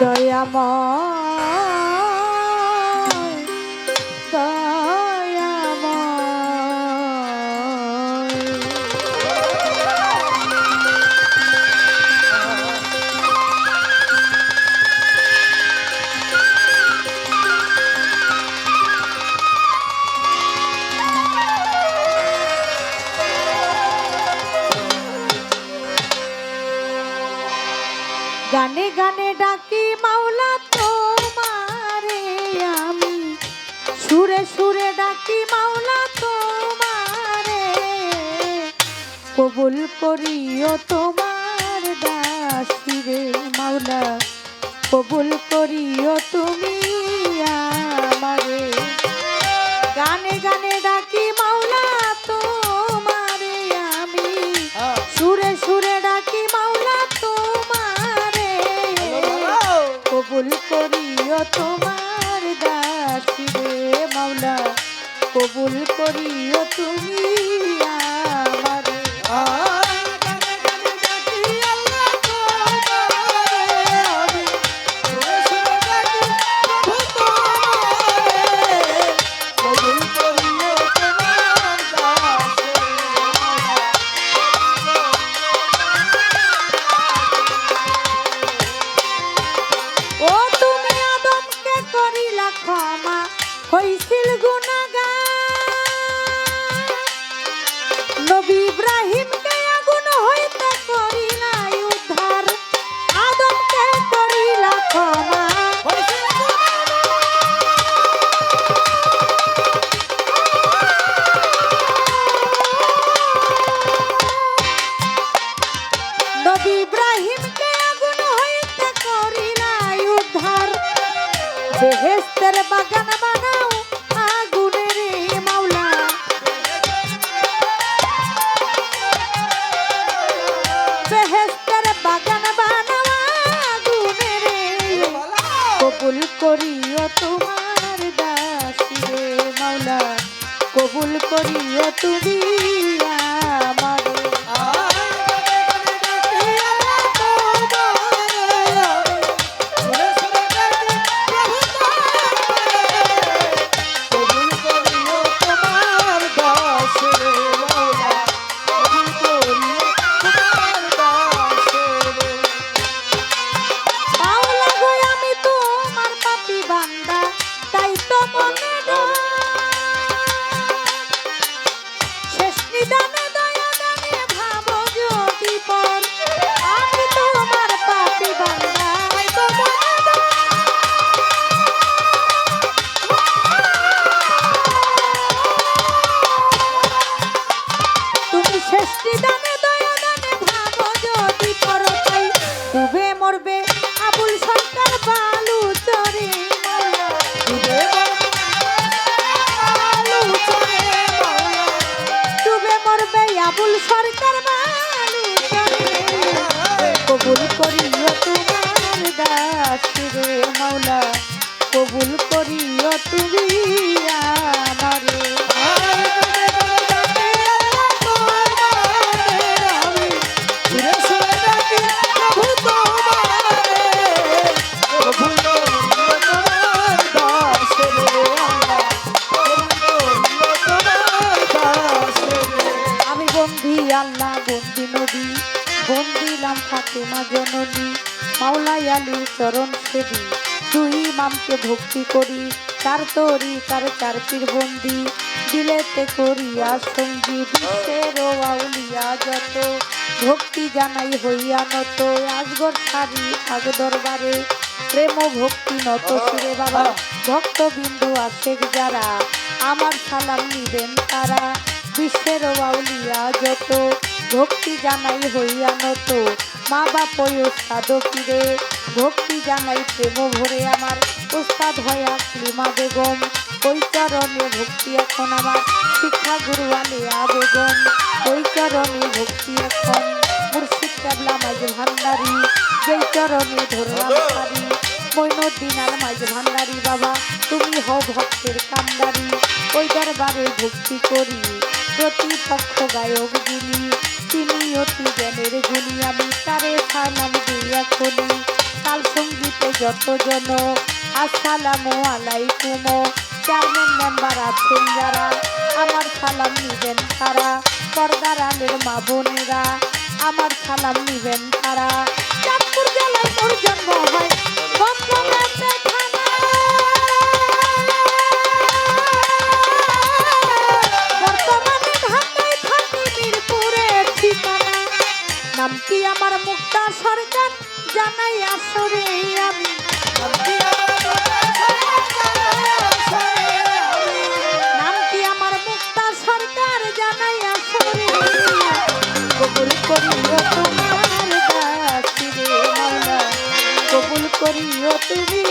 দয়াময়। গানে গানে ডাকি মাওলা তোমারে আমি। সুরে সুরে ডাকি মাওলা তোমারে। কবুল করিও তোমার দাসিরে মাওলা। কবুল করিও তুমি আমারে। গানে গানে ডাকি করিও তুমি করিলা ক্ষমা গুণাগার বেহেস্তের বাগান বানাও, আগুনের মাওলা। বেহেস্তের বাগান বানাও, আগুনের কবুল করিও তোমার দাসী রে মাওলা। কবুল করিও তুমি আবুল সরকার কবুল করিও তোমার দাসী রে মাওলা। কবুল করিও তুমি আমারে। বন্দি আল্লাহ, বন্দি নবী। বন্দিলাম ফাতেমা জননী। মাওলাই আলীর চরণ সেবী। দুই মামকে ভক্তি করি, তার তরি, তার চার পীর বন্দি। দিলেতে করিয়া সঙ্গী বিশ্বের আউলিয়া যত। ভক্তি জানাই হইয়া নত, আজগর সারি আগ দরবারে প্রেম ভক্তি নত সুরে বাবা। ভক্তবিন্দু আছে যারা, আমার সালাম নিবেন তারা। বিশ্বের বাউলিয়া যত, ভক্তি জানাই হইয়া নত। মা বাপ ওস্তাদ কিরে ভক্তি জানাই প্রেম ভরে আমার। ওস্তাদ হয়া ক্লিমা বেগম, ওই চরণে ভক্তি এখন আমার। শিক্ষা গুরু আলিয়া বেগম, ওই চরণে ভক্তি এখন। মুর্শিদ কাবলা মাঝ ভান্ডারি ধরলাম আর মাঝ ভান্ডারি বাবা, তুমি হও ভক্তের কান্ডারি। ওই দরবারে ভক্তি করি। প্রতিপক্ষ গায়ক যিনি, তিনি অতি জ্ঞানের গুণী। আমি তারে সালাম দিয়া খুলি কাল সঙ্গীতে যতজন আসসালামু আলাইকুম। চেয়ারম্যান মেম্বার আছেন যারা, আমার সালাম নিবেন তারা। পর্দার আলের মা বোনেরা, আমার সালাম নিবেন তারা। চাঁদপুর জেলায় মোর জন্ম হয় নাম কি আমার মুক্তা সরকার জানাই আসরে, আমি নাম কি আমার মুক্তা সরকার? জানাই আসরে, কবুল করিও তোমার কবুল করিও তুমি